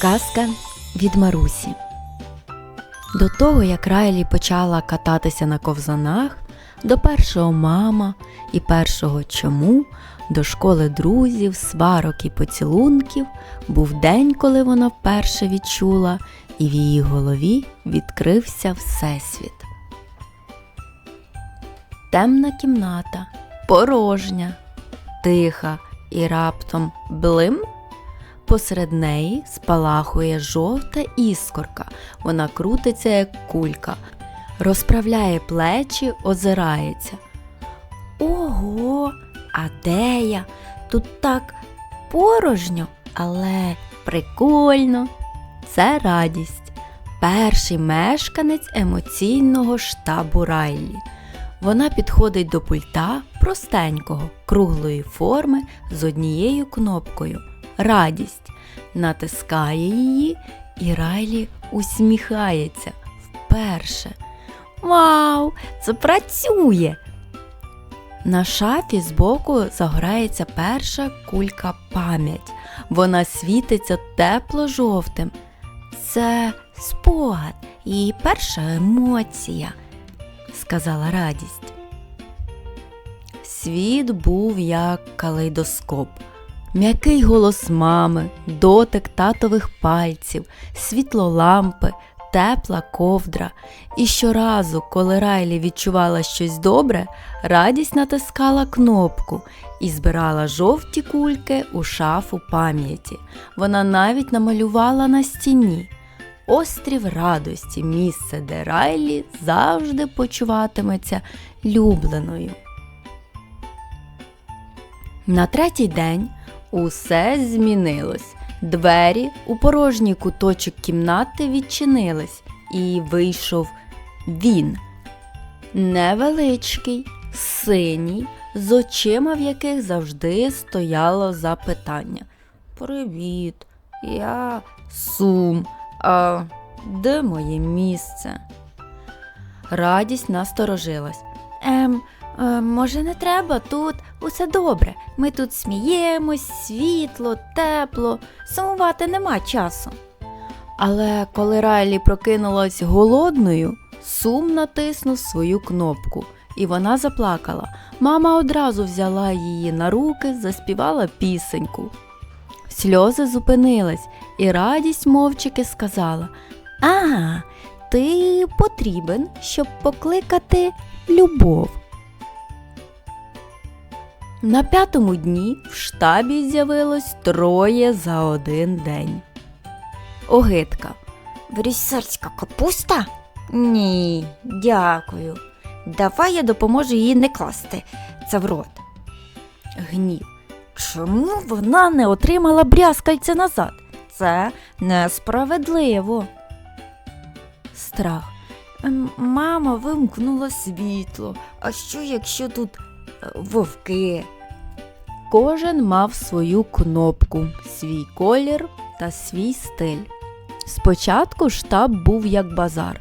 Казка від Марусі. До того, як Райлі почала кататися на ковзанах, до першого мама і першого чому, до школи друзів, сварок і поцілунків, був день, коли вона вперше відчула, і в її голові відкрився Всесвіт. Темна кімната, порожня, тиха і раптом блим. Посеред неї спалахує жовта іскорка, вона крутиться, як кулька, розправляє плечі, озирається. Ого, а де я? Тут так порожньо, але прикольно. Це радість. Перший мешканець емоційного штабу Райлі. Вона підходить до пульта простенького, круглої форми з однією кнопкою радість, натискає її, і Райлі усміхається вперше. Вау, це працює! На шафі збоку загорається перша кулька пам'ять. Вона світиться тепло жовтим. Це спогад і перша емоція, сказала радість. Світ був як калейдоскоп. М'який голос мами, дотик татових пальців, світло лампи, тепла ковдра. І щоразу, коли Райлі відчувала щось добре, радість натискала кнопку і збирала жовті кульки у шафу пам'яті. Вона навіть намалювала на стіні. Острів радості, місце, де Райлі завжди почуватиметься любленою. На третій день Усе змінилось. Двері у порожній куточок кімнати відчинились, і вийшов він. Невеличкий, синій, з очима, в яких завжди стояло запитання. Привіт, я сум. А де моє місце? Радість насторожилась. Ем, е, може, не треба тут усе добре. Ми тут сміємось, світло, тепло, сумувати нема часу. Але коли Райлі прокинулась голодною, сум натиснув свою кнопку, і вона заплакала. Мама одразу взяла її на руки, заспівала пісеньку. Сльози зупинились, і радість мовчики сказала: А, ти потрібен, щоб покликати любов. На п'ятому дні в штабі з'явилось троє за один день. Огидка. Брюссельська капуста? Ні, дякую. Давай я допоможу їй не класти це в рот. Гнів. Чому вона не отримала брязкальця назад? Це несправедливо. Страх. Ем, Мама вимкнула світло. А що, якщо тут вовки? Кожен мав свою кнопку, свій колір та свій стиль. Спочатку штаб був як базар.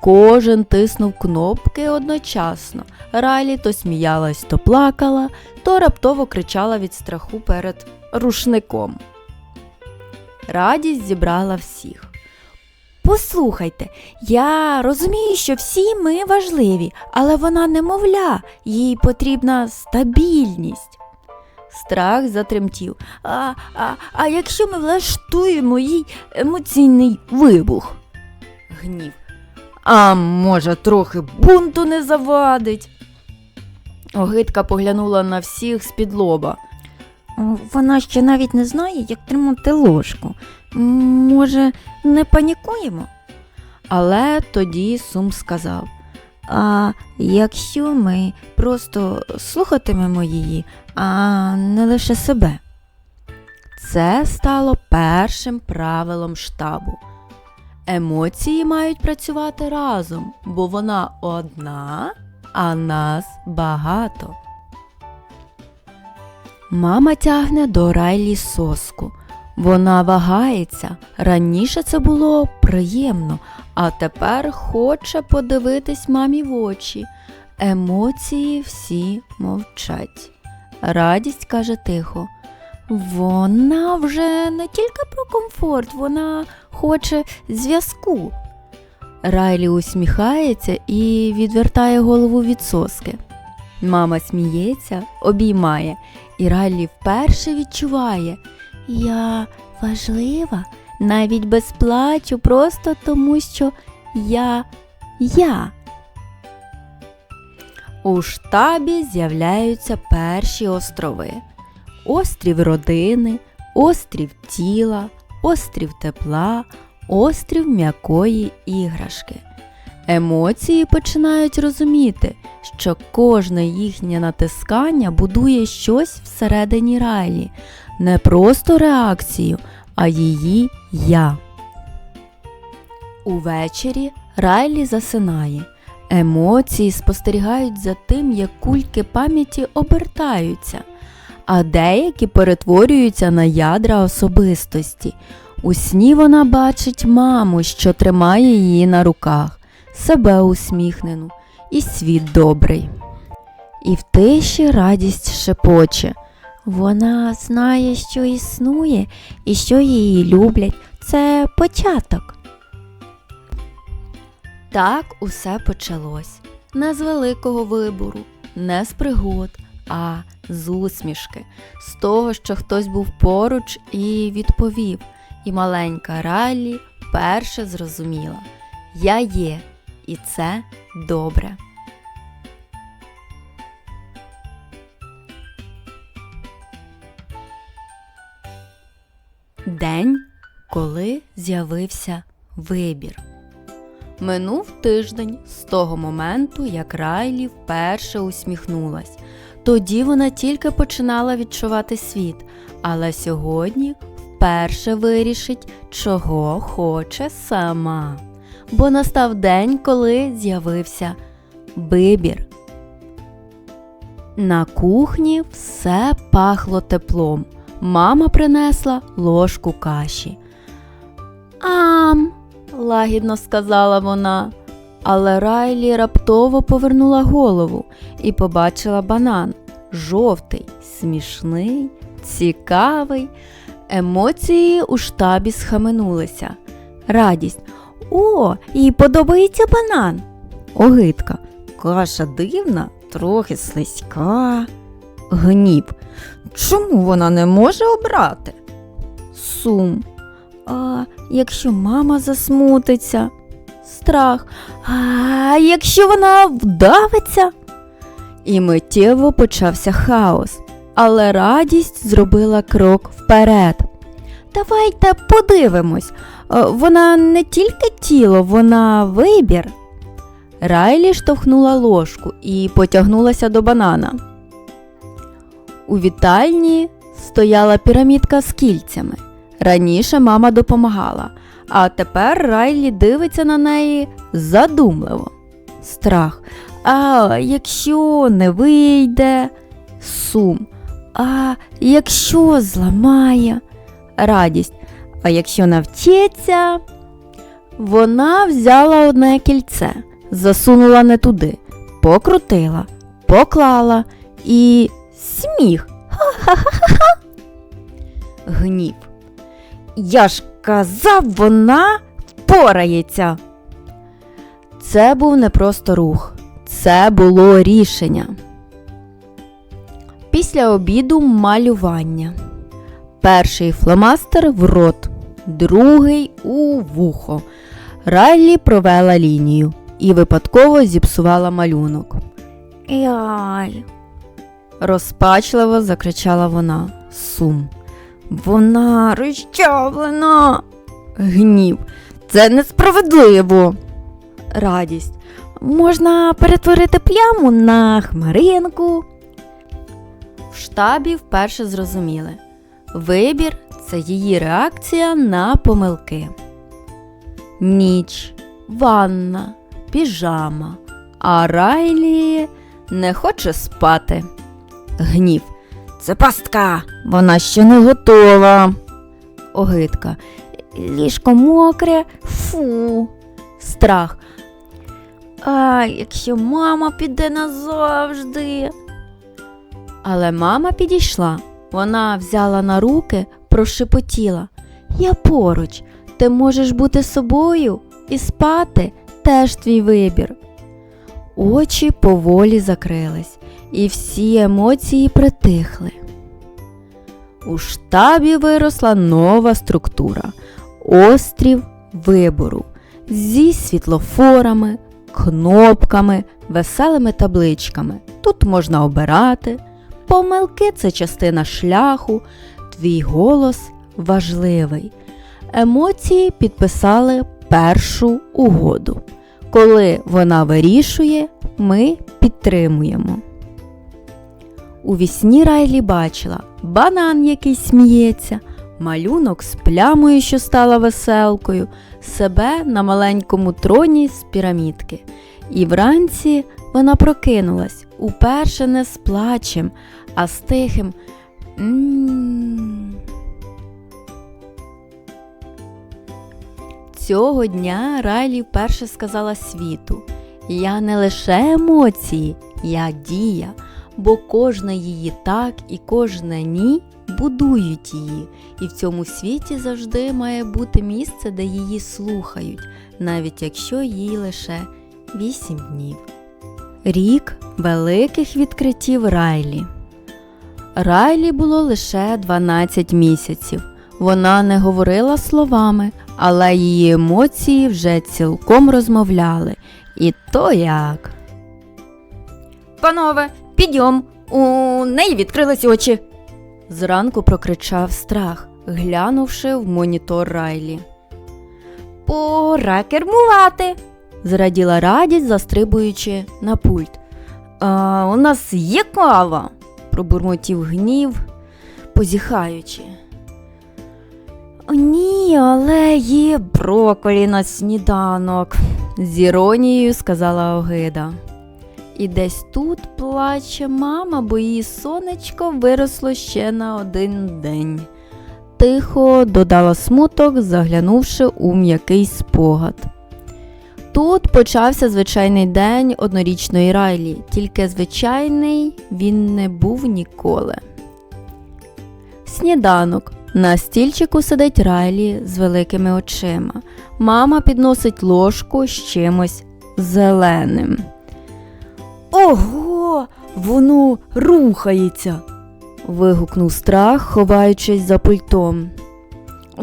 Кожен тиснув кнопки одночасно. Райлі то сміялась, то плакала, то раптово кричала від страху перед рушником. Радість зібрала всіх. Послухайте, я розумію, що всі ми важливі, але вона немовля, їй потрібна стабільність. Страх затремтів. А, а, а якщо ми влаштуємо їй емоційний вибух? Гнів. А може, трохи бунту не завадить? Огидка поглянула на всіх з-під лоба. Вона ще навіть не знає, як тримати ложку. Може, не панікуємо? Але тоді Сум сказав. А якщо ми просто слухатимемо її, а не лише себе? Це стало першим правилом штабу. Емоції мають працювати разом, бо вона одна, а нас багато. Мама тягне до Райлі соску. Вона вагається. Раніше це було приємно, а тепер хоче подивитись мамі в очі. Емоції всі мовчать. Радість каже тихо. Вона вже не тільки про комфорт, вона хоче зв'язку. Райлі усміхається і відвертає голову від соски. Мама сміється, обіймає, і Райлі вперше відчуває Я важлива навіть без плачу, просто тому що я я. У штабі з'являються перші острови. Острів родини, острів тіла, острів тепла, острів м'якої іграшки. Емоції починають розуміти, що кожне їхнє натискання будує щось всередині Райлі, не просто реакцію, а її я. Увечері Райлі засинає. Емоції спостерігають за тим, як кульки пам'яті обертаються, а деякі перетворюються на ядра особистості. У сні вона бачить маму, що тримає її на руках, себе усміхнену і світ добрий. І в тиші радість шепоче. Вона знає, що існує і що її люблять. Це початок. Так усе почалось. Не з великого вибору, не з пригод, а з усмішки, з того, що хтось був поруч і відповів. І маленька Райлі перше зрозуміла: Я є, і це добре. День, коли з'явився вибір. Минув тиждень з того моменту, як Райлі вперше усміхнулась. Тоді вона тільки починала відчувати світ, але сьогодні вперше вирішить, чого хоче сама. Бо настав день, коли з'явився вибір. На кухні все пахло теплом. Мама принесла ложку каші. Ам, лагідно сказала вона, але Райлі раптово повернула голову і побачила банан. Жовтий, смішний, цікавий. Емоції у штабі схаменулися. Радість. О, їй подобається банан. Огидка. Каша дивна, трохи слизька. Гнів. Чому вона не може обрати? Сум. А якщо мама засмутиться? Страх. А якщо вона вдавиться? І миттєво почався хаос, але радість зробила крок вперед. Давайте подивимось. Е, Вона не тільки тіло, вона вибір. Райлі штовхнула ложку і потягнулася до банана. У вітальні стояла пірамідка з кільцями. Раніше мама допомагала, а тепер Райлі дивиться на неї задумливо. Страх. А якщо не вийде, сум. А якщо зламає, радість. А якщо навчиться, вона взяла одне кільце, засунула не туди, покрутила, поклала і сміх. Ха-ха-ха-ха. Гнів. Я ж казав, вона впорається. Це був не просто рух, це було рішення. Після обіду малювання. Перший фломастер в рот, другий у вухо. Райлі провела лінію і випадково зіпсувала малюнок. Яй. Розпачливо закричала вона. Сум. Вона розчавлена. Гнів. Це несправедливо. Радість. Можна перетворити пляму на хмаринку. В штабі вперше зрозуміли. Вибір це її реакція на помилки. Ніч, ванна, піжама. А Райлі не хоче спати. Гнів. Це пастка, вона ще не готова. Огидка. Ліжко мокре, фу. Страх. А якщо мама піде назавжди. Але мама підійшла, Вона взяла на руки, прошепотіла. Я поруч, ти можеш бути собою і спати теж твій вибір. Очі поволі закрились, і всі емоції притихли. У штабі виросла нова структура острів вибору зі світлофорами, кнопками, веселими табличками. Тут можна обирати. Помилки це частина шляху, твій голос важливий. Емоції підписали першу угоду. Коли вона вирішує, ми підтримуємо. У вісні Райлі бачила банан, який сміється, малюнок з плямою, що стала веселкою, себе на маленькому троні з пірамідки. І вранці вона прокинулась уперше не з плачем, а з тихим. Цього дня Райлі вперше сказала світу: Я не лише емоції, я дія, бо кожна її так і кожна ні будують її, і в цьому світі завжди має бути місце, де її слухають, навіть якщо їй лише вісім днів. Рік великих відкриттів Райлі. Райлі було лише 12 місяців. Вона не говорила словами, але її емоції вже цілком розмовляли. І то як. Панове, підйом, у неї відкрились очі. Зранку прокричав страх, глянувши в монітор Райлі. Пора кермувати. Зраділа радість, застрибуючи на пульт. А, у нас є кава. Пробурмотів гнів, позіхаючи. О, ні, але є броколі на сніданок. З іронією сказала Огида. І десь тут плаче мама, бо її сонечко виросло ще на один день. Тихо додала смуток, заглянувши у м'який спогад. Тут почався звичайний день однорічної Райлі, тільки звичайний він не був ніколи. Сніданок. На стільчику сидить Райлі з великими очима. Мама підносить ложку з чимось зеленим. Ого, воно рухається. вигукнув страх, ховаючись за пультом.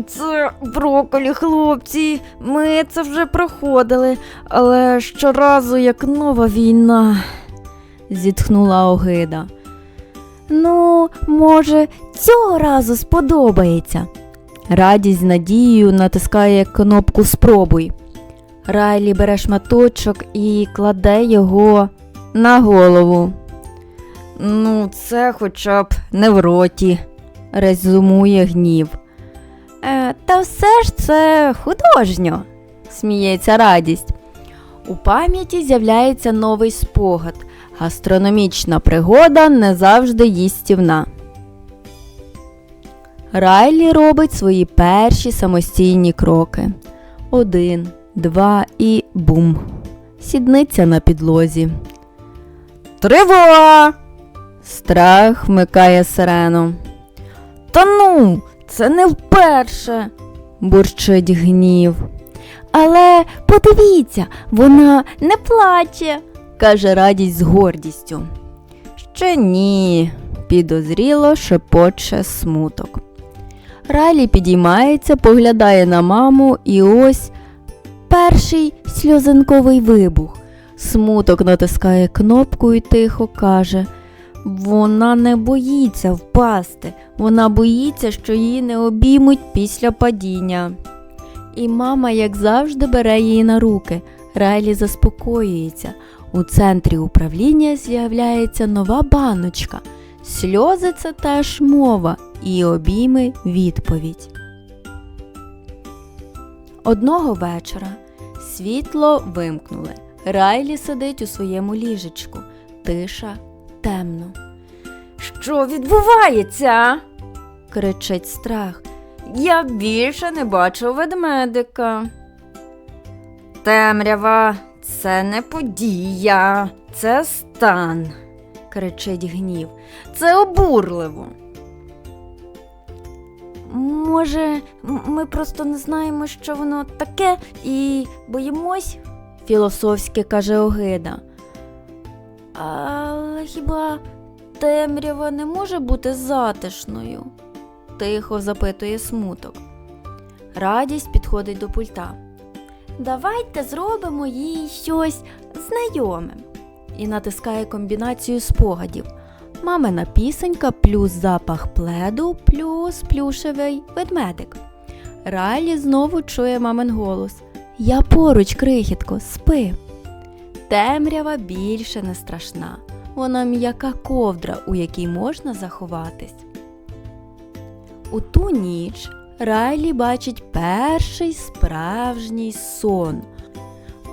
Це броколі, хлопці. Ми це вже проходили, але щоразу як нова війна. зітхнула Огида. Ну, може, цього разу сподобається. Радість з надією натискає кнопку Спробуй. Райлі бере шматочок і кладе його на голову. Ну, це хоча б не в роті. Резюмує гнів. Е, та все ж це художньо. Сміється радість. У пам'яті з'являється новий спогад. Гастрономічна пригода не завжди їстівна. Райлі робить свої перші самостійні кроки. Один, два і бум. Сідниця на підлозі. Тривога! Страх вмикає сирену. Та ну, це не вперше. Бурчить гнів. Але подивіться, вона не плаче. каже радість з гордістю. Ще ні, підозріло шепоче смуток. Райлі підіймається, поглядає на маму, і ось перший сльозинковий вибух. Смуток натискає кнопку і тихо каже: Вона не боїться впасти, вона боїться, що її не обіймуть після падіння. І мама, як завжди, бере її на руки. Райлі заспокоюється. У центрі управління з'являється нова баночка. Сльози це теж мова, і обійми відповідь. Одного вечора світло вимкнули. Райлі сидить у своєму ліжечку. Тиша, темно. Що відбувається? Кричить страх. Я більше не бачу ведмедика. Темрява, це не подія, це стан. Кричить гнів. Це обурливо. Може, ми просто не знаємо, що воно таке, і боїмось? Філософськи каже Огида. Але хіба темрява не може бути затишною? Тихо запитує смуток. Радість підходить до пульта Давайте зробимо їй щось знайоме. і натискає комбінацію спогадів. Мамина пісенька плюс запах пледу плюс плюшевий ведмедик. Райлі знову чує мамин голос. Я поруч, крихітко, спи. Темрява більше не страшна. Вона м'яка ковдра, у якій можна заховатись. У ту ніч Райлі бачить перший справжній сон.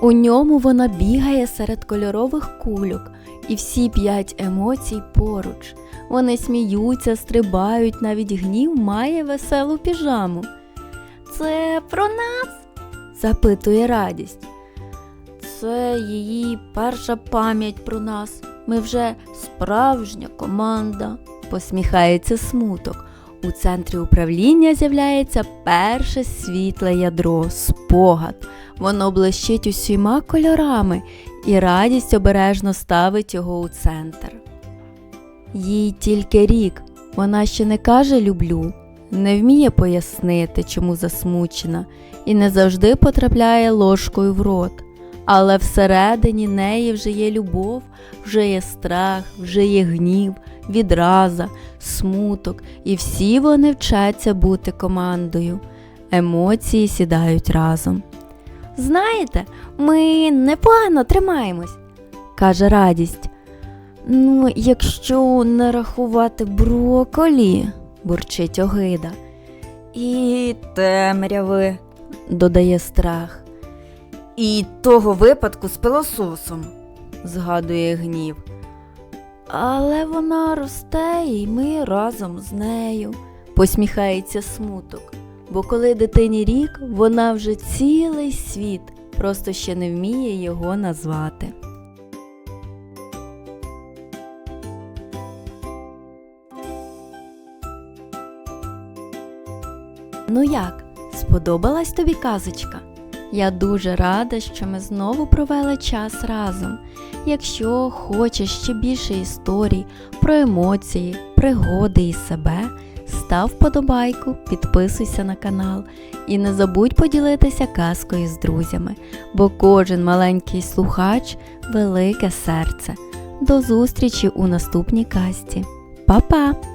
У ньому вона бігає серед кольорових кульок, і всі п'ять емоцій поруч. Вони сміються, стрибають, навіть гнів має веселу піжаму. Це про нас. запитує радість. Це її перша пам'ять про нас. Ми вже справжня команда, посміхається смуток. У центрі управління з'являється перше світле ядро, спогад. Воно блищить усіма кольорами, і радість обережно ставить його у центр. Їй тільки рік, вона ще не каже люблю, не вміє пояснити, чому засмучена, і не завжди потрапляє ложкою в рот. Але всередині неї вже є любов, вже є страх, вже є гнів, відраза, смуток, і всі вони вчаться бути командою. Емоції сідають разом. Знаєте, ми непогано тримаємось, каже радість. Ну, якщо не рахувати броколі, бурчить огида. І темряви. Додає страх. І того випадку з пилососом. згадує гнів. Але вона росте, і ми разом з нею, посміхається смуток. Бо коли дитині рік, вона вже цілий світ, просто ще не вміє його назвати. Ну як, сподобалась тобі казочка? Я дуже рада, що ми знову провели час разом. Якщо хочеш ще більше історій про емоції, пригоди і себе, став вподобайку, підписуйся на канал і не забудь поділитися казкою з друзями, бо кожен маленький слухач велике серце. До зустрічі у наступній казці. Па-па!